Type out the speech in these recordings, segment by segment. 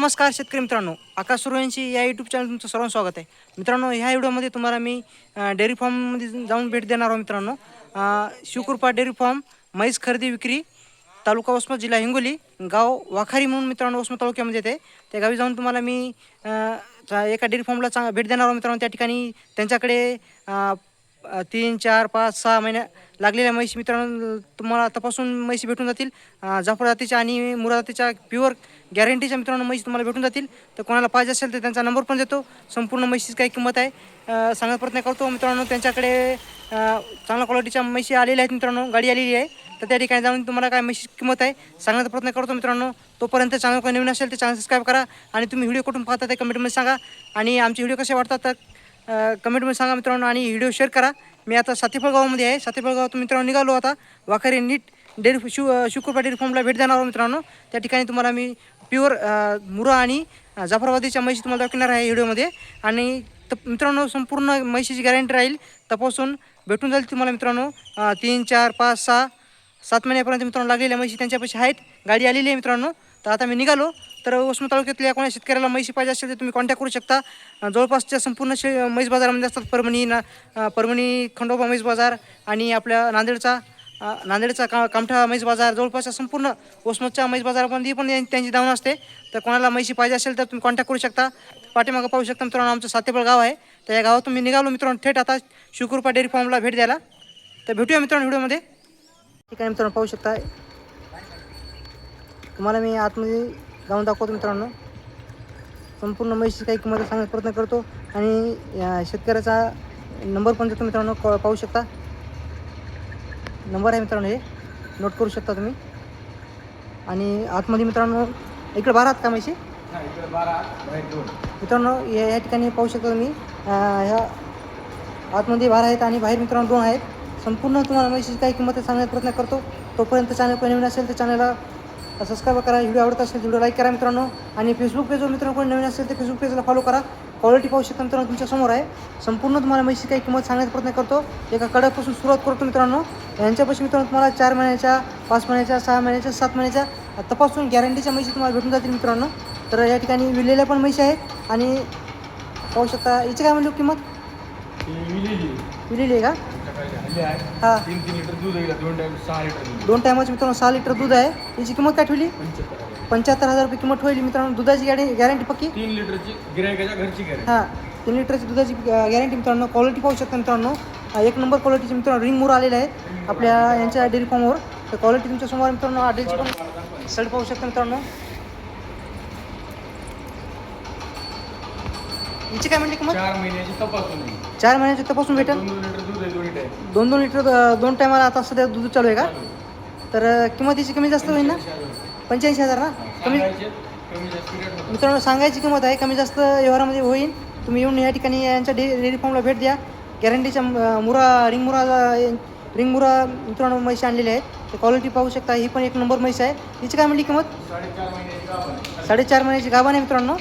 नमस्कार शेतकरी मित्रांनो. आकाश सुरवंशी या यूट्यूब चॅनल तुमचं सर्वांचं स्वागत आहे. मित्रांनो ह्या व्हिडिओमध्ये तुम्हाला मी डेअरी फॉर्ममध्ये जाऊन भेट देणार आहोत मित्रांनो. शिवकृपा डेअरी फॉर्म म्हैस खरेदी विक्री तालुका वसमत जिल्हा हिंगोली गाव वाखारी म्हणून मित्रांनो वसमत तालुक्यामध्ये येते. त्या गावी जाऊन तुम्हाला मी एका डेअरी फॉर्मला चांग भेट देणार आहोत मित्रांनो. त्या ठिकाणी त्यांच्याकडे तीन चार पाच सहा महिन्या लागलेल्या म्हैशी मित्रांनो तुम्हाला तपासून म्हैशी भेटून जातील. जाफर जातीच्या आणि मुरा जातीच्या प्युअर गॅरंटीच्या मित्रांनो म्हैशी तुम्हाला भेटून जातील. तर कोणाला पाहिजे असेल तर त्यांचा नंबर पण देतो. संपूर्ण म्हैशीची काय किंमत आहे. सांगत प्रयत्न करतो मित्रांनो त्यांच्याकडे चांगल्या क्वालिटीच्या म्हैशी आलेल्या आहेत मित्रांनो गाडी आलेली आहे. तर त्या ठिकाणी जाऊन तुम्हाला काय म्हशीची किंमत आहे सांगण्याचा प्रयत्न करतो मित्रांनो. तोपर्यंत चॅनल काही नवीन असेल तर चॅनल सबस्क्राईब करा. आणि तुम्ही व्हिडिओ कुठून पाहता ते कमेंटमध्ये सांगा. आणि आमचे व्हिडिओ कसे वाटतात तर कमेंटमध्ये सांगा मित्रांनो आणि व्हिडिओ शेअर करा. मी आता सातीफळ गावामध्ये आहे. सातीफळ गावातून मित्रांनो निघालो आता. वाखरे नीट डेअरी शिव शुक्रपा डेअरी फॉर्मला भेट देणार मित्रांनो. त्या ठिकाणी तुम्हाला मी प्युअर मुरा आणि जाफराबादीच्या म्हशी तुम्हाला दाखवणार आहे व्हिडिओमध्ये. आणि त मित्रांनो संपूर्ण म्हशीची गॅरंटी राहील. तपासून भेटून जाईल तुम्हाला मित्रांनो. तीन चार पाच सहा सात महिन्यापर्यंत मित्रांनो लागलेल्या म्हशी त्यांच्यापाशी आहेत. गाडी आलेली आहे मित्रांनो. तर आता मी निघालो. तर उस्मा तालुक्यातल्या कोणा शेतकऱ्याला म्हैशी पाहिजे असेल तर तुम्ही कॉन्टॅक्ट करू शकता. जवळपासच्या संपूर्ण शे म्हैस बाजारामध्ये असतात परभणी ना परभणी खंडोबा म्हैस बाजार आणि आपल्या नांदेडचा नांदेडचा का कामठा म्हैस बाजार जवळपासच्या संपूर्ण वसमतच्या म्हैस बाजारामध्ये पण त्यांची दावण असते. तर कोणाला म्हैशी पाहिजे असेल तर तुम्ही कॉन्टॅक्ट करू शकता. पाठीमागं पाहू शकता मित्रांनो आमचं सातेबळ गाव आहे. तर या गावातून मी निघालो मित्रांनो थेट आता शिवकृपा डेअरी फार्मला भेट द्यायला. तर भेटूया मित्रांनो व्हिडिओमध्ये. ठीक आहे मित्रांनो पाहू शकता. तुम्हाला मी आतमध्ये जाऊन दाखवतो मित्रांनो. संपूर्ण म्हैशी काही किंमत सांगण्याचा प्रयत्न करतो आणि या शेतकऱ्याचा नंबर पण देतो मित्रांनो. कॉ पाहू शकता. नंबर आहे मित्रांनो हे. नोट करू शकता तुम्ही. आणि आतमध्ये मित्रांनो इकडे बारा आहेत का म्हैशी? मित्रांनो या या ठिकाणी पाहू शकता तुम्ही. ह्या आतमध्ये बारा आहेत आणि बाहेर मित्रांनो दोन आहेत. संपूर्ण तुम्हाला म्हशीची काही किंमत सांगण्याचा प्रयत्न करतो. तोपर्यंत चॅनल नवीन असेल तर चॅनलला सबस्क्राईब करा व्हिडिओ आवडत असेल व्हिडिओ लाईक करा मित्रांनो. आणि फेसबुक पेजवर मित्रांनो कोणी नवीन असेल तर फेसबुक पेजला फॉलो करा. क्वालिटी पाहू शकता मित्रांनो तुमच्यासमोर आहे. संपूर्ण तुम्हाला म्हशीची काही किंमत सांगण्याचा प्रयत्न करतो. एका कडकपासून सुरुवात करतो मित्रांनो. यांच्यापासून मित्रांनो तुम्हाला चार महिन्याच्या पाच महिन्याच्या सहा महिन्याच्या सात महिन्याच्या तपासून गॅरंटीच्या म्हशी तुम्हाला भेटून जातील मित्रांनो. तर या ठिकाणी विलेल्या पण म्हशी आहेत. आणि पाहू शकता याची काय म्हणतो किंमत? आहे का? हां. तीन तीन लिटर दूध आहे दोन टाइम सहा लिटर दूध दोन टायमाची मित्रांनो सहा लिटर दूध आहे. याची किंमत काय ठेवली? पंच्याहत्तर पंच्याहत्तर हजार रुपये किंमत ठेवली मित्रांनो. दुधाची गॅरंटी गॅरंटी पक्की? तीन लिटरची गिरायकाच्या घरची गॅरंटी हां. तीन लिटरची दुधाची गॅरंटी मित्रांनो. क्वालिटी पाहू शकता मित्रांनो. एक नंबर क्वालिटीचे मित्रांनो रिंग मोर आलेले आहेत. आपल्या यांच्या डेअरी फार्मवर तर क्वालिटी तुमच्यासमोर मित्रांनो. आडेलची पण सड पाहू शकता मित्रांनो. हिची काय म्हणली किंमत? चार महिन्याची तपासून. चार महिन्याची तपासून भेटेल? दोन दोन लिटर दोन टायमाला आता सध्या दूध चालू आहे का? तर किंमत हिची कमी जास्त होईल ना? पंच्याऐंशी हजार ना? कमी मित्रांनो सांगायची किंमत आहे कमी जास्त व्यवहारामध्ये होईल. तुम्ही येऊन या ठिकाणी यांच्या डे डेअरी फार्मला भेट द्या. गॅरंटीच्या मुरा रिंग मुरा रिंग मुरा मित्रांनो म्हैशी आणलेली आहेत. ते क्वालिटी पाहू शकता ही पण एक नंबर म्हैस आहे. हिची काय म्हणली किंमत. साडेचार महिन्याची गाभा आहे मित्रांनो.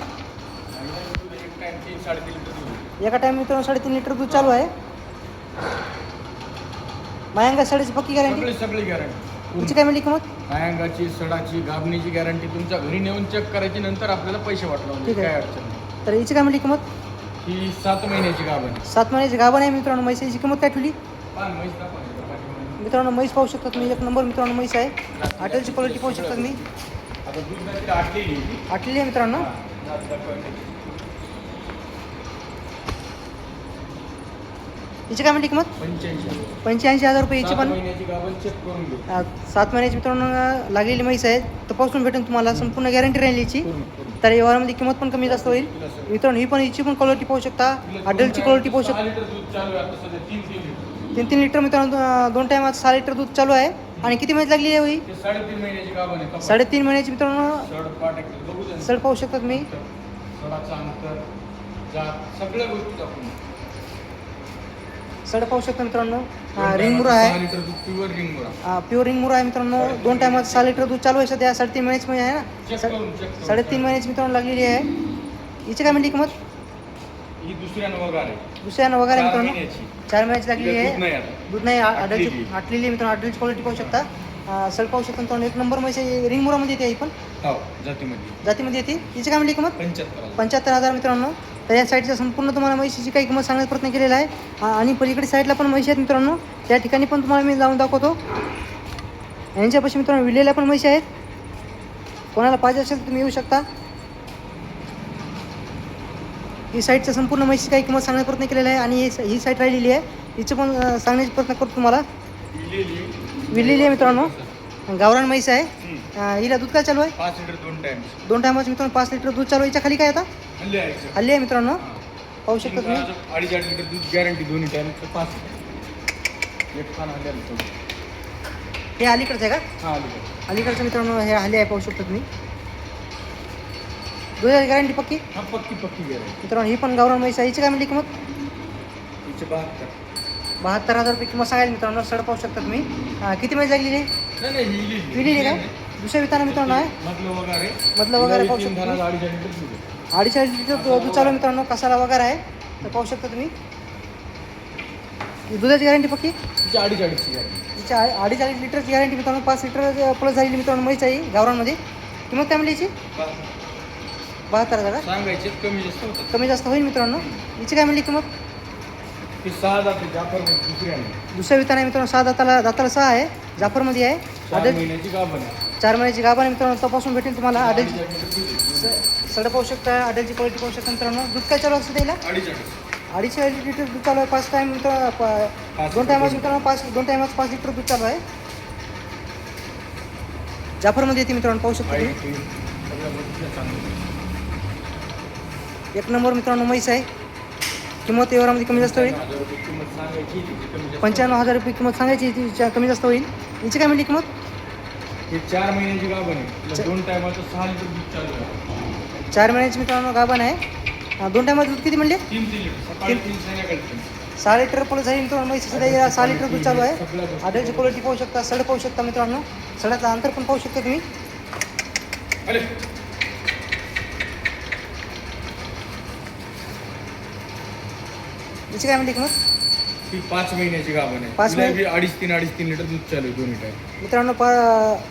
एका टाईम मित्रांनो साडेतीन लिटर दूध चालू आहे. मायांगा साडेची पक्की गॅरंटी सगळी सगळी गॅरंटी हिची काय म्हणली किंमत? कायांगाची सडाची गाबणीची गॅरंटी तुमच्या घरी नेऊन चेक करायची नंतर आपल्याला पैसे वाटलं ठीक आहे. काय अडचण नाही. तर हिची काय म्हणली किंमत? ही सात महिन्याची गाभण आहे. सात महिन्याची गाभा आहे मित्रांनो. म्हैस हिची किंमत काय ठेवली? पान म्हैस. मित्रांनो म्हैस पाहू शकता तुम्ही. एक नंबर मित्रांनो म्हैस आहे. हॉटेलची क्वालिटी पाहू शकता तुम्ही. आता दूध जाती आटलेली आहे ती. आटलेली आहे मित्रांनो. हा, दात. हिची काय म्हणली किंमत? पंच्याऐंशी. हजार रुपये सात पण. सात महिन्याची मित्रांनो लागलेली म्हैस आहे. तपासून भेटेल तुम्हाला. संपूर्ण गॅरंटी राहील याची. तर व्यवहारामध्ये किंमत पण कमी जास्त होईल. मित्रांनो ही पण हिची पण क्वालिटी पाहू शकता. दोन क्वालिटी पाहू शकता. तीन तीन लिटर मित्रांनो दोन टायमात सहा लिटर दूध चालू आहे. आणि किती महिन्यात लागली आहे ही? ते साडेतीन महिन्याची मित्रांनो. सड पाहू शकता तुम्ही सडाचं अंतर जात सगळ्या गोष्टी सड पाहू शकता मित्रांनो. दोन रिंग मुरा टायमात आहे. Pure ring Murrah. Pure ring Murrah आहे मित्रांनो. दोन टायमात सहा लिटर दूध चालू आहे. सध्या साडेतीन महिन्याची महिने आहे ना? साडेतीन महिन्याची मित्रांनो लागलेली आहे. हिची काय म्हणली किंमत? ही दुसऱ्या वगार आहे. दुसऱ्यानं वगैरे मित्रांनो. चार महिन्याची लागलेली आहे. दूध नाही आडलची आटलेली. मित्रांनो. आडलची क्वालिटी पाहू शकता. सड पाहू शकता मित्रांनो. एक नंबर म्हैस आहे. रिंग मुरामध्ये येते ही पण. हो जातीमध्ये. जातीमध्ये येते. हिची काय म्हणली किंमत? पंच्याहत्तर हजार मित्रांनो. तर या साईडच्या संपूर्ण तुम्हाला म्हशीची काही किंमत सांगण्याचा प्रयत्न केलेला आहे. आणि पलीकडे साईडला पण म्हशी आहेत मित्रांनो. त्या ठिकाणी पण तुम्हाला मी जाऊन दाखवतो. यांच्यापाशी मित्रांनो विलेल्या पण म्हशी आहेत. कोणाला पाहिजे असेल तर तुम्ही येऊ शकता. ही साईडच्या संपूर्ण म्हशीची काही किंमत सांगण्याचा प्रयत्न केलेला आहे आणि ही साईड राहिलेली आहे. हिचं पण सांगण्याचा प्रयत्न करतो तुम्हाला. विलेली आहे मित्रांनो. गावरान म्हैस आहे. हिला दूध काय चालू आहे? पाच लिटर दोन टाइम दोन टायमाचं मित्रांनो पाच लिटर दूध चालू आहे. याच्या खाली काय आता? हल्ली आहे मित्रांनो? पाहू शकता तुम्ही अडीच अडीच लिटर दूध गॅरंटी दोन्ही टाइम पाच. एक पान हल्ली आलं थोडं. हे अलीकडचं आहे का? हा अलीकडे अलीकडचं मित्रांनो हे हल्ली आहे पाहू शकता तुम्ही दुधाची गॅरंटी पक्की? हा पक्की पक्की गॅरंटी मित्रांनो ही पण गावरान म्हैस आहे. हिची काय म्हणली किंमत? तिचे बहात्तर. बहात्तर हजार रुपये किंमत सांगायला मित्रांनो सड पाहू शकता तुम्ही. अं, किती महिने लागलेली? आहे नाही नाही ही लिहिली. विलेली काय दुसऱ्या विताना मित्रांनो आहे. मधलं वगैरे. पाहू शकता घराला अडीच अडीच लिटर दूध चालू मित्रांनो कसाला वगैरे आहे तर पाहू शकता तुम्ही. दुधाची गॅरंटी पक्की? तिचे अडीच अडीचची गॅरंटी तिची आ- अडीच अडीच लिटरची गॅरंटी मित्रांनो. पाच लिटर प्लस झालेली मित्रांनो म्हैस आहे गावरानमध्ये. किंमत काय म्हणली याची? बहात्तर हजार? सांगायचे कमी जास्त कमी जास्त होईल मित्रांनो. हिची काय म्हणली किंमत? सहा दुसऱ्या विताना मित्रांनो सहा दाताला दाताला सहा आहे जाफरमध्ये आहे. चार महिन्याची गाभा आहे मित्रांनो तपासून भेटेल तुम्हाला आडेल अडीच अडीच लिटर दूध आहे. सड पाहू शकता आडेलची क्वालिटी पाहू शकता मित्रांनो दूध काय चालू असतं त्याला अडीच अडीच अडीचशे अडीच लिटर दूध चालू आहे पाच टाईम मित्रांनो पाच दोन टायमाच. मित्रांनो पाच दोन टायमाच पाच लिटर दूध चालू आहे जाफरमध्ये येते मित्रांनो पाहू शकता. एक नंबर मित्रांनो म्हैस आहे किंमत व्यवहारामध्ये कमी जास्त होईल. पंच्याण्णव हजार रुपये किंमत सांगायची कमी जास्त होईल हिची काय म्हणली किंमत हे चार महिन्याची गाभण आहे. दोन टायमाचं सहा लिटर दूध चालू आहे. चार महिन्याची मित्रांनो गाभण आहे. अं, दोन टायमात दूध किती म्हणले? तीन तीन लिटर. सकाळी तीन संध्याकाळी तीन. सहा लिटर पण झाली मित्रांनो म्हैस सध्या सहा लिटर दूध चालू आहे. सगळ्या गोष्टी. आढळची क्वालिटी पाहू शकता सड पाहू शकता मित्रांनो. सडाचं अंतर पण पाहू शकता तुम्ही. अरे. हिची काय म्हणली किंमत ती पाच महिन्याची गाभण आहे. पाच तिला महिने- बी अडीच तीन अडीच तीन लिटर दूध चालू आहे दोन्ही मित्रांनो पा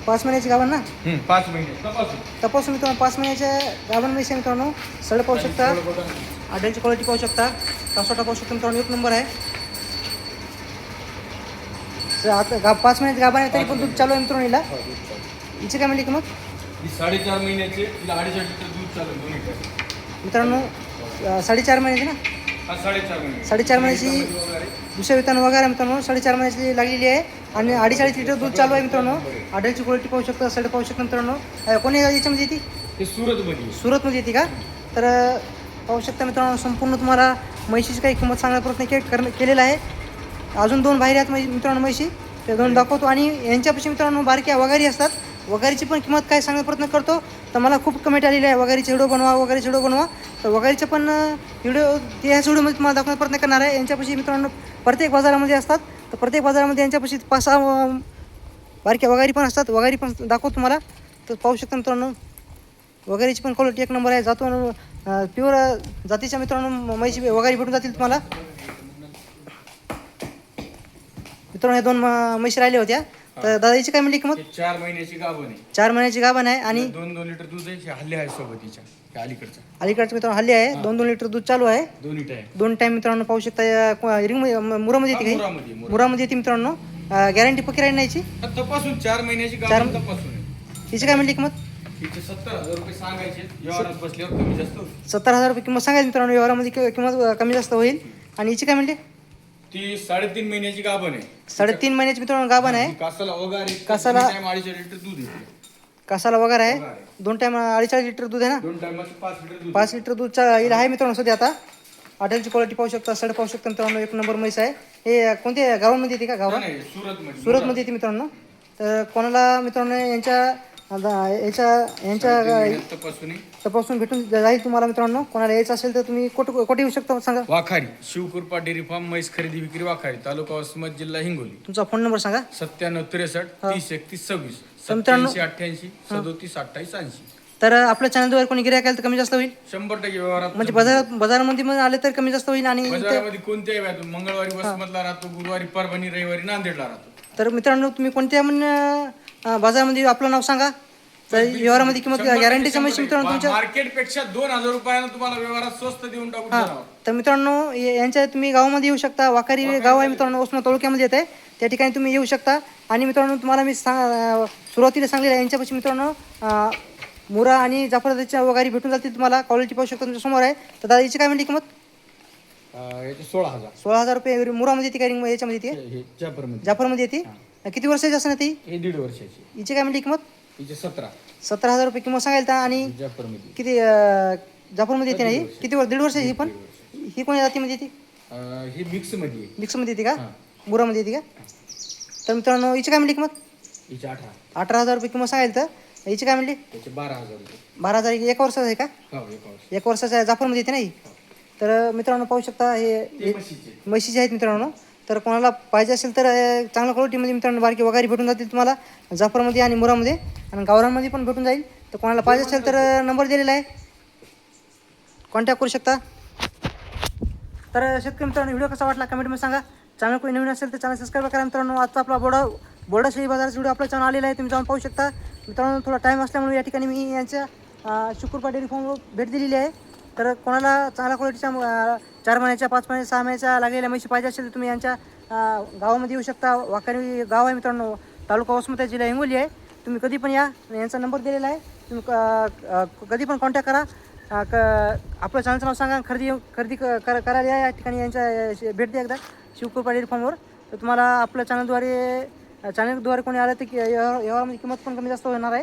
पाच महिन्याची गाभण ना? पाच महिने. तपासून तपासून मित्रांनो पाच महिन्याच्या गाभण आहे मित्रांनो सड पाहू शकता. थोडं बघा. आढळची क्वालिटी पाहू शकता. कासोटा पाहू शकता मित्रांनो एक नंबर आहे. तर आता गा पाच महिन्याची गाभण आहे तरी पण दूध चालू आहे मित्रांनो हिला. हो, दूध चालू आहे. हिची काय म्हणली ही साडेचार महिन्याचे तिला अडीच लिटर दूध चालू आहे दोन्ही मित्रांनो अं, साडेचार महिन्याची ना? हा साडेचार महिने. साडेचार महिन्याची दुसऱ्या वेतन वगैरे मित्रांनो. साडेचार महिन्याची लागलेली आहे. आणि अडीच अडीच लिटर दूध चालू आहे मित्रांनो. आढळची क्वालिटी पाहू शकता सड पाहू शकता मित्रांनो. कोणी याच्यामध्ये येते? सुरतमध्ये. सुरतमध्ये येते का? तर पाहू शकता मित्रांनो संपूर्ण तुम्हाला म्हैशीची काही किंमत सांगण्याचा प्रयत्न के केलेला आहे. अजून दोन बाहेर आहेत मित्रांनो म्हैशी. ते दोन दाखवतो. आणि यांच्यापाशी मित्रांनो बारक्या वगारी असतात. वगारीची पण किंमत काय सांगण्याचा प्रयत्न करतो? तर मला खूप कमेंट आलेली आहे वगैरेचे व्हिडिओ बनवा वगैरे व्हिडिओ बनवा. तर वगैरेचे पण व्हिडिओ ते ह्याच व्हिडिओमध्ये तुम्हाला दाखवण्याचा प्रयत्न करणार आहे. यांच्यापाशी मित्रांनो प्रत्येक बाजारामध्ये असतात. तर प्रत्येक बाजारामध्ये यांच्यापाशी पाच सहा बारक्या वगैरे पण असतात. वगारी पण दाखवतो तुम्हाला. तर पाहू शकता मित्रांनो वगैरेची पण क्वालिटी एक नंबर आहे. जातो प्युअर जातीच्या मित्रांनो म्हैशी वगैरे भेटून जातील तुम्हाला. मित्रांनो ह्या दोन म- म्हशी राहिल्या होत्या. तर दादाची काय म्हणली किंमत? हे चार महिन्याची गाभण आहे. चार महिन्याची गाभण आहे आणि दोन दोन लिटर दूध आहे हे हल्ले आहे सोबतीच्या अलीकडचा. अलीकडचं मित्रांनो हल्ली आहे दोन दोन लिटर दूध चालू आहे. दोन्ही टाइम दोन टाईम मित्रांनो पाहू शकता रिंग मुरामध्ये येते काही? मुरामध्ये मुरा. मुरामध्ये येते मित्रांनो. गॅरंटी पक्की राहील नाही याची? तपासून चार महिन्याची चार- तपासून आहे. काय म्हणली किंमत? तिचे सत्तर हजार रुपये सांगायचे व्यवहारात बसल्यावर कमी जास्त होईल. सत्तर हजार रुपये किंमत सांगायची मित्रांनो व्यवहारामध्ये कि- किंमत अं, कमी जास्त होईल. आणि हिची काय म्हणली? ती साडेतीन महिन्याची गाभण आहे. साडेतीन महिन्याची मित्रांनो गाभण आहे. कासाला वगैरे कासाला- अडीच लिटर दूध येते कासाला वगैरे आहे. दोन टाइम अडीच लिटर दूध आहे ना? दोन टायमाचं पाच लिटर दूध पाच लिटर दूधचा येईल आहे मित्रांनो सध्या आता. हॉटेलची क्वालिटी पाहू शकता सड पाहू शकता मित्रांनो. एक नंबर म्हैस आहे. हे कोणत्या गावामध्ये येते का? गावात? नाही सुरत मध्ये सुरतमध्ये येते मित्रांनो. तर कोणाला मित्रांनो यांच्या आता याच्या यांच्या तपासून. तपासून भेटून जाईल तुम्हाला मित्रांनो. कोणाला यायचं असेल तर तुम्ही कुठं कुठे येऊ शकता सांगा. वाखारी शिवकृपा डेअरी फार्म म्हैस खरेदी विक्री वाखारी तालुका वसमत जिल्हा हिंगोली. तुमचा फोन नंबर सांगा. सत्त्याण्णव त्रेसष्ट तीस एकतीस सव्वीस. मित्रांनो- सत्याऐंशी अठ्ठ्याऐंशी सदोतीस अठ्ठावीस ऐंशी. तर आपल्या चॅनलवर कोणी गिरायक आलं तर कमी जास्त होईल. शंभर टक्के व्यवहारात म्हणजे बाजार बाजारामध्ये मग आले तर कमी जास्त होईल आणि इथे- बाजारामध्ये कोणत्याही वेळात मंगळवारी वसमतला राहतो गुरुवारी परभणी रविवारी नांदेडला राहतो. तर मित्रांनो तुम्ही कोणत्या पण अं, बाजारामध्ये आपलं नाव सांगा. तर व्यवहारामध्ये किंमत गॅरंटीच्या म्हशी मित्रांनो तुमच्या मार्केटपेक्षा दोन हजार रुपयानं तुम्हाला व्यवहारात स्वस्त देऊन टाकू हां. तर मित्रांनो या- यांच्या तुम्ही गावामध्ये येऊ शकता. वाकारी गाव आहे मित्रांनो उस्मा तालुक्यामध्ये येत. आहे त्या ठिकाणी तुम्ही येऊ शकता. आणि मित्रांनो तुम्हाला मी सांग अं, सुरुवातीला सांगलेलं आहे यांच्यापाशी मित्रांनो अं, मुरा आणि जाफराच्या वगैरे भेटून जातील तुम्हाला. क्वालिटी पाहू शकता तुमच्यासमोर आहे. तर दादा याची काय म्हणली किंमत? अं, याचे सोळा हजार. सोळा हजार रुपये मुरामध्ये येते काय रिंग याच्यामध्ये येते. हे- हे जाफरमध्ये. जाफरमध्ये येते. किती वर्षाची असं ना ती? हे दीड वर्षाची. हिची काय म्हणली किंमत? सतरा. सतरा हजार रुपये किंमत सांगायला आणि जाफरमध्ये किती अं, जाफरमध्ये येते ना ही? किती वर्ष दीड वर्षाची ही पण? ही कोणत्या जातीमध्ये येते? अं, हे मिक्समध्ये आहे. मिक्समध्ये येते का? हां. मुरामध्ये येते का? तर मित्रांनो हिची काय म्हणली किंमत? हिचे अठरा. अठरा हजार रुपये किंमत सांगायला तर. हिची काय म्हणली? त्याचे बारा हजार रुपये. बारा हजार एक वर्षाचं आहे का? हो एका वर्षी. एक वर्षाचं जाफरमध्ये येते नाही तर मित्रांनो पाहू शकता हे ते म्हशीचे. म्हशीचे आहेत मित्रांनो. तर कोणाला पाहिजे असेल तर चांगल्या क्वालिटीमध्ये मित्रांनो बारकी वगैरे भेटून जातील तुम्हाला. जाफरमध्ये आणि मुरामध्ये आणि गावरांमध्ये पण भेटून जाईल. तर कोणाला पाहिजे असेल तर नंबर दिलेला आहे. कॉन्टॅक्ट करू शकता. तर शेतकरी मित्रांनो व्हिडिओ कसा वाटला कमेंटमध्ये सांगा. चॅनल कोणी नवीन असेल तर चॅनल सबस्क्राईब करा मित्रांनो. आजचा आपला बोडा बोर्डा शेळी बाजाराचा व्हिडिओ आपला चॅनल आलेला आहे. तुम्ही जाऊन पाहू शकता. मित्रांनो थोडा टाईम असल्यामुळे या ठिकाणी मी यांच्या शुक्रपा डेअरी फॉर्मवर भेट दिलेली आहे. तर कोणाला चांगल्या क्वालिटीच्या चार महिन्याच्या पाच महिन्याच्या सहा महिन्याच्या लागलेल्या म्हशी पाहिजे असेल तर तुम्ही यांच्या गावामध्ये येऊ शकता. वाकणी गाव आहे मित्रांनो तालुका वसमत जिल्हा हिंगोली आहे. तुम्ही कधी पण या यांचा नंबर दिलेला आहे. तुम्ही क- कधी पण कॉन्टॅक्ट करा. क आपलं चॅनलचं नाव सांगा. खरेदी खरेदी क- कर- करायला या या ठिकाणी यांच्या भेट द्या एकदा शिवकृपा डेअरी फॉर्मवर तर तुम्हाला आपल्या चॅनलद्वारे चॅनलद्वारे कोणी आलं तर की व्यवहार- व्यवहारामध्ये किंमत पण कमी जास्त होणार आहे.